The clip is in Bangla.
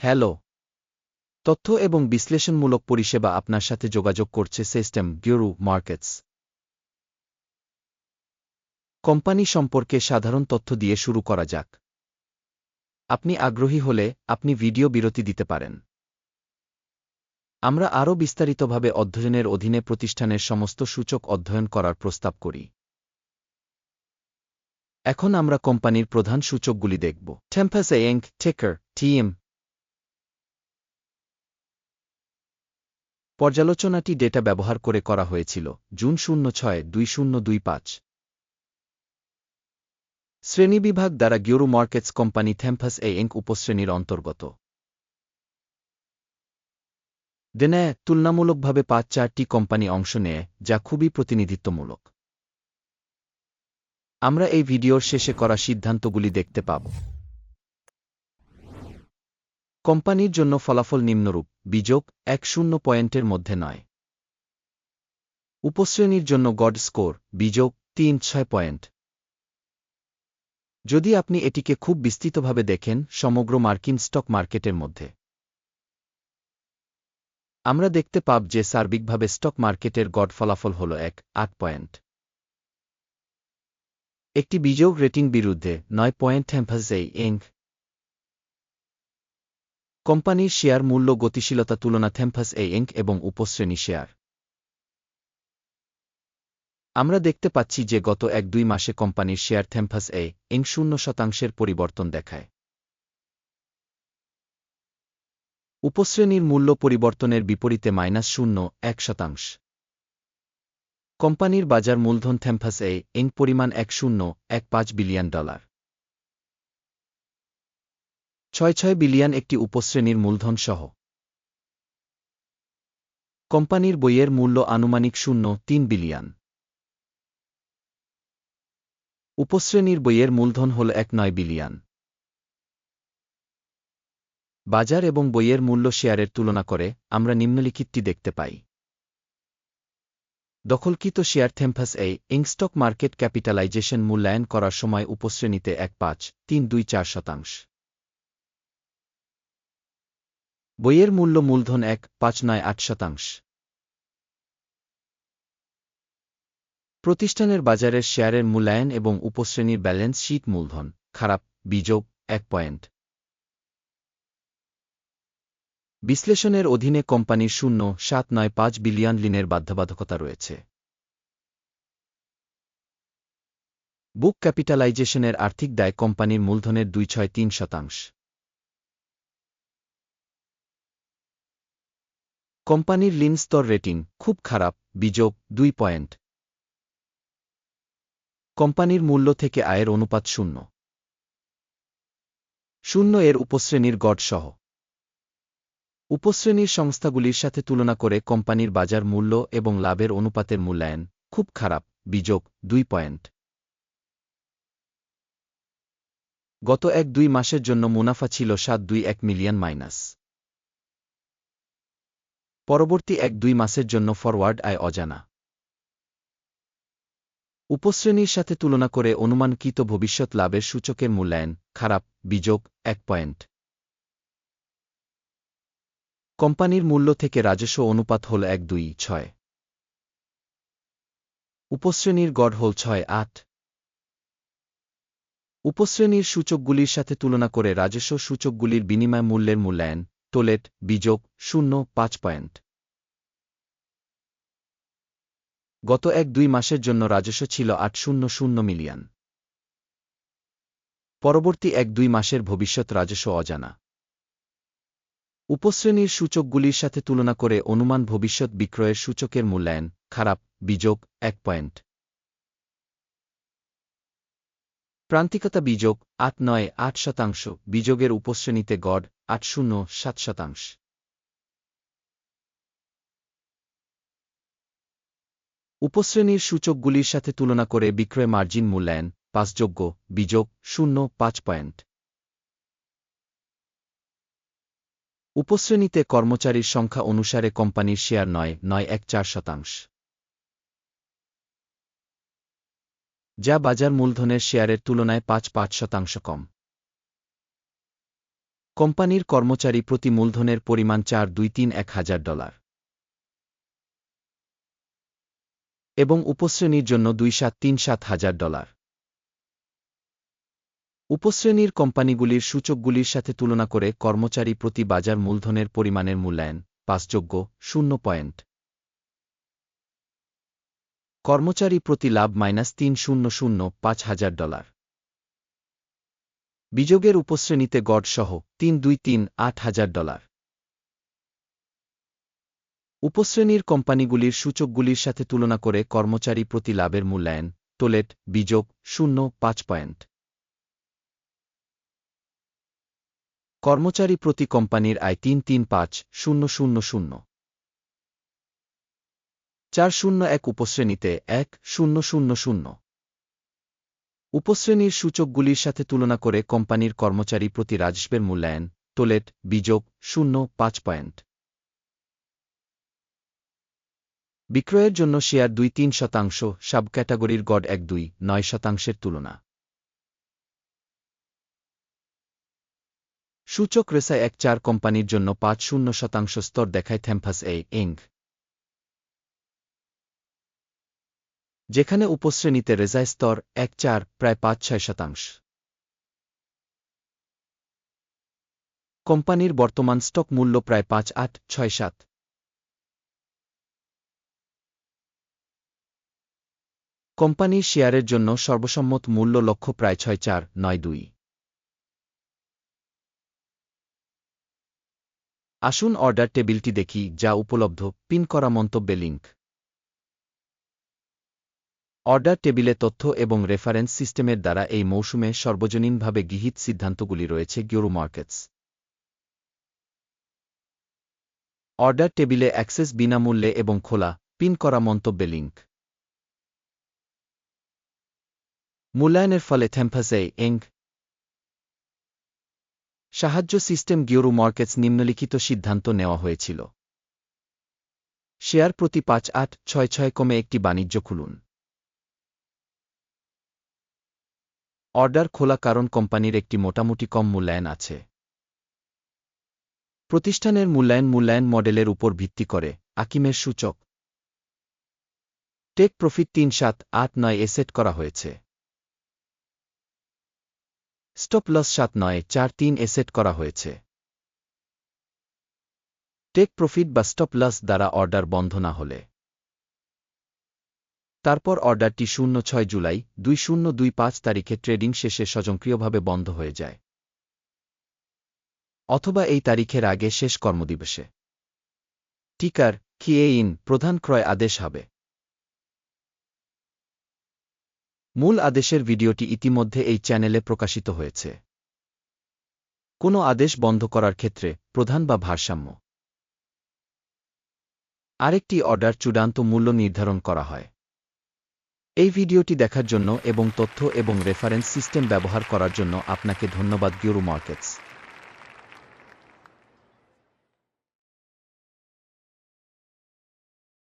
হ্যালো। তথ্য এবং বিশ্লেষণমূলক পরিষেবা আপনার সাথে যোগাযোগ করছে সিস্টেম গিউরু মার্কেটস। কোম্পানি সম্পর্কে সাধারণ তথ্য দিয়ে শুরু করা যাক। আপনি আগ্রহী হলে আপনি ভিডিও বিরতি দিতে পারেন। আমরা আরও বিস্তারিতভাবে অধ্যয়নের অধীনে প্রতিষ্ঠানের সমস্ত সূচক অধ্যয়ন করার প্রস্তাব করি। এখন আমরা কোম্পানির প্রধান সূচকগুলি দেখব। টেম্পাস এঙ্ক টেকার টিএম পর্যালোচনাটি ডেটা ব্যবহার করে করা হয়েছিল, জুন শূন্য ছয়, দুই শূন্য দুই পাঁচ। শ্রেণীবিভাগ দ্বারা গিউরু মার্কেটস কোম্পানি থ্যাম্পাস এ এঙ্ক উপশ্রেণীর অন্তর্গত। দেনে তুলনামূলকভাবে পাঁচ চারটি কোম্পানি অংশ নেয়, যা খুবই প্রতিনিধিত্বমূলক। আমরা এই ভিডিওর শেষে করা সিদ্ধান্তগুলি দেখতে পাব। কোম্পানির জন্য ফলাফল নিম্নরূপ বিযোগ এক শূন্য পয়েন্টের মধ্যে নয়। উপশ্রেণীর জন্য গড স্কোর বিযোগ তিন ছয় পয়েন্ট। যদি আপনি এটিকে খুব বিস্তৃতভাবে দেখেন, সমগ্র মার্কিন স্টক মার্কেটের মধ্যে। আমরা দেখতে পাব যে সার্বিকভাবে স্টক মার্কেটের গড ফলাফল হল এক, আট পয়েন্ট। একটি বিযোগ রেটিং বিরুদ্ধে নয় পয়েন্ট থ্যাম্পাসেই এঙ্ক কোম্পানির শেয়ার মূল্য গতিশীলতা তুলনা থ্যাম্পাস এ এঙ্ক এবং উপশ্রেণী শেয়ার। আমরা দেখতে পাচ্ছি যে গত এক দুই মাসে কোম্পানির শেয়ার থ্যাম্পাস এ এং শূন্য শতাংশের পরিবর্তন দেখায়। উপশ্রেণীর মূল্য পরিবর্তনের বিপরীতে মাইনাস শূন্য, এক শতাংশ। কোম্পানির বাজার মূলধন থ্যাম্পাস এ এং পরিমাণ এক শূন্য, এক পাঁচ বিলিয়ন ডলার। ছয় ছয় বিলিয়ন একটি উপশ্রেণীর মূলধন সহ কোম্পানির বইয়ের মূল্য আনুমানিক শূন্য, তিন বিলিয়ন। উপশ্রেণীর বইয়ের মূলধন হল এক নয় বিলিয়ন। বাজার এবং বইয়ের মূল্য শেয়ারের তুলনা করে আমরা নিম্নলিখিতটি দেখতে পাই। দখলকৃত শেয়ার থেম্পাস এ ইংস্টক মার্কেট ক্যাপিটালাইজেশন মূল্যায়ন করার সময় উপশ্রেণীতে এক পাঁচ, তিন দুই চার শতাংশ। বইয়ের মূল্য মূলধন এক, পাঁচ নয়, আট শতাংশ। প্রতিষ্ঠানের বাজারের শেয়ারের মূল্যায়ন এবং উপশ্রেণীর ব্যালেন্স শীট মূলধন, খারাপ বিযোগ এক পয়েন্ট। বিশ্লেষণের অধীনে কোম্পানির শূন্য, সাত নয়, পাঁচ বিলিয়ন লিনের বাধ্যবাধকতা রয়েছে। বুক ক্যাপিটালাইজেশনের আর্থিক দায় কোম্পানির মূলধনের দুই ছয় তিন শতাংশ। কোম্পানির লিন স্তর রেটিং খুব খারাপ বিযোগ দুই পয়েন্ট। কোম্পানির মূল্য থেকে আয়ের অনুপাত শূন্য। শূন্য এর উপশ্রেণীর গড় সহ। উপশ্রেণীর সংস্থাগুলির সাথে তুলনা করে কোম্পানির বাজার মূল্য এবং লাভের অনুপাতের মূল্যায়ন খুব খারাপ বিযোগ দুই পয়েন্ট। গত এক দুই মাসের জন্য মুনাফা ছিল সাত দুই এক মিলিয়ন মাইনাস। পরবর্তী এক দুই মাসের জন্য ফরওয়ার্ড আয় অজানা। উপশ্রেণীর সাথে তুলনা করে অনুমানকৃত ভবিষ্যৎ লাভের সূচকের মূল্যায়ন, খারাপ, বিযোগ, এক পয়েন্ট। কোম্পানির মূল্য থেকে রাজস্ব অনুপাত হল এক দুই ছয়। উপশ্রেণীর গড় হল ছয় আট। উপশ্রেণীর সূচকগুলির সাথে তুলনা করে রাজস্ব সূচকগুলির বিনিময় মূল্যের মূল্যায়ন টোলেট বিযোগ শূন্য, পাঁচ পয়েন্ট। গত এক দুই মাসের জন্য রাজস্ব ছিল আট শূন্য শূন্য মিলিয়ন। পরবর্তী এক দুই মাসের ভবিষ্যৎ রাজস্ব অজানা। উপশ্রেণীর সূচকগুলির সাথে তুলনা করে অনুমান ভবিষ্যৎ বিক্রয়ের সূচকের মূল্যায়ন, খারাপ বিযোগ এক পয়েন্ট। প্রান্তিকতা বিযোগ আট নয়, আট শতাংশ বিযোগের উপশ্রেণীতে গড় আট শূন্য সাত শতাংশ। উপশ্রেণীর সূচকগুলির সাথে তুলনা করে বিক্রয় মার্জিন মূল্যায়ন পাসযোগ্য বিযোগ, শূন্য, পাঁচ পয়েন্ট। উপশ্রেণীতে কর্মচারীর সংখ্যা অনুসারে কোম্পানির শেয়ার নয় নয় এক চার শতাংশ। যা বাজার মূলধনের শেয়ারের তুলনায় পাঁচ পাঁচ শতাংশ কম। কোম্পানির কর্মচারী প্রতি মূলধনের পরিমাণ চার দুই তিন এক হাজার ডলার। এবং উপশ্রেণীর জন্য দুই সাত তিন সাত হাজার ডলার। উপশ্রেণীর কোম্পানিগুলির সূচকগুলির সাথে তুলনা করে কর্মচারী প্রতি বাজার মূলধনের পরিমাণের মূল্যায়ন পাঁচযোগ্য, শূন্য পয়েন্ট। কর্মচারী প্রতি লাভ মাইনাস তিন শূন্য শূন্য পাঁচ হাজার ডলার। বিযোগের উপশ্রেণীতে গড় সহ তিন দুই তিন আট হাজার ডলার। উপশ্রেণীর কোম্পানিগুলির সূচকগুলির সাথে তুলনা করে কর্মচারী প্রতি লাভের মূল্যায়ন টোলেট বিযোগ, শূন্য, পাঁচ পয়েন্ট। কর্মচারী প্রতি কোম্পানির আয় তিন তিন পাঁচ শূন্য শূন্য শূন্য। চার শূন্য এক উপশ্রেণীতে এক শূন্য শূন্য শূন্য। উপশ্রেণীর সূচকগুলির সাথে তুলনা করে কোম্পানির কর্মচারী প্রতি রাজস্বের মূল্যায়ন টোলেট বিযোগ, শূন্য, পাঁচ পয়েন্ট। বিক্রয়ের জন্য শেয়ার দুই তিন শতাংশ সাব ক্যাটাগরির গড় এক দুই, নয় শতাংশের তুলনা। সূচক রেসায় এক চার কোম্পানির জন্য পাঁচ শূন্য শতাংশ স্তর দেখায় থ্যাম্পাস এ ইং যেখানে উপশ্রেণীতে রেজায় স্তর এক চার প্রায় পাঁচ ছয় শতাংশ। কোম্পানির বর্তমান স্টক মূল্য প্রায় পাঁচ আট ছয় সাত। কোম্পানির শেয়ারের জন্য সর্বসম্মত মূল্য লক্ষ্য প্রায় ছয় চার নয় দুই। আসুন অর্ডার টেবিলটি দেখি যা উপলব্ধ, পিন করা মন্তব্যে লিঙ্ক অর্ডার টেবিলে তথ্য এবং রেফারেন্স সিস্টেমের দ্বারা এই মৌসুমে সর্বজনীনভাবে গৃহীত সিদ্ধান্তগুলি রয়েছে গিওরু মার্কেটস। অর্ডার টেবিলে অ্যাক্সেস বিনামূল্যে এবং খোলা, পিন করা মন্তব্যে লিঙ্ক মূল্যায়নের ফলে থ্যাম্পাসে এং। সাহায্য সিস্টেম গিওরু মার্কেটস নিম্নলিখিত সিদ্ধান্ত নেওয়া হয়েছিল। শেয়ার প্রতি পাঁচ আট ছয় ছয় কমে একটি বাণিজ্য খুলুন। অর্ডার খোলা কারণ কোম্পানির একটি মোটামুটি কম মূল্যায়ন আছে। প্রতিষ্ঠানের মূল্যায়ন মূল্যায়ন মডেলের উপর ভিত্তি করে, আকিমের সূচক। টেক প্রফিট তিন সাত আট নয় এ সেট করা হয়েছে। স্টপ লস সাত নয় চার তিন এ সেট করা হয়েছে। টেক প্রফিট বা স্টপ লস দ্বারা অর্ডার বন্ধ না হলে। তারপর অর্ডারটি শূন্য ছয় জুলাই, দুই শূন্য দুই পাঁচ তারিখে ট্রেডিং শেষে স্বয়ংক্রিয়ভাবে বন্ধ হয়ে যায়। অথবা এই তারিখের আগে শেষ কর্মদিবসে। টিকার, কিয়ে ইন, প্রধান ক্রয় আদেশ হবে। মূল আদেশের ভিডিওটি ইতিমধ্যে এই চ্যানেলে প্রকাশিত হয়েছে। কোনো আদেশ বন্ধ করার ক্ষেত্রে প্রধান বা ভারসাম্য। আরেকটি অর্ডার চূড়ান্ত মূল্য নির্ধারণ করা হয়। এই ভিডিওটি দেখার জন্য এবং তথ্য এবং রেফারেন্স সিস্টেম ব্যবহার করার জন্য আপনাকে ধন্যবাদ গিউরু মার্কেটস।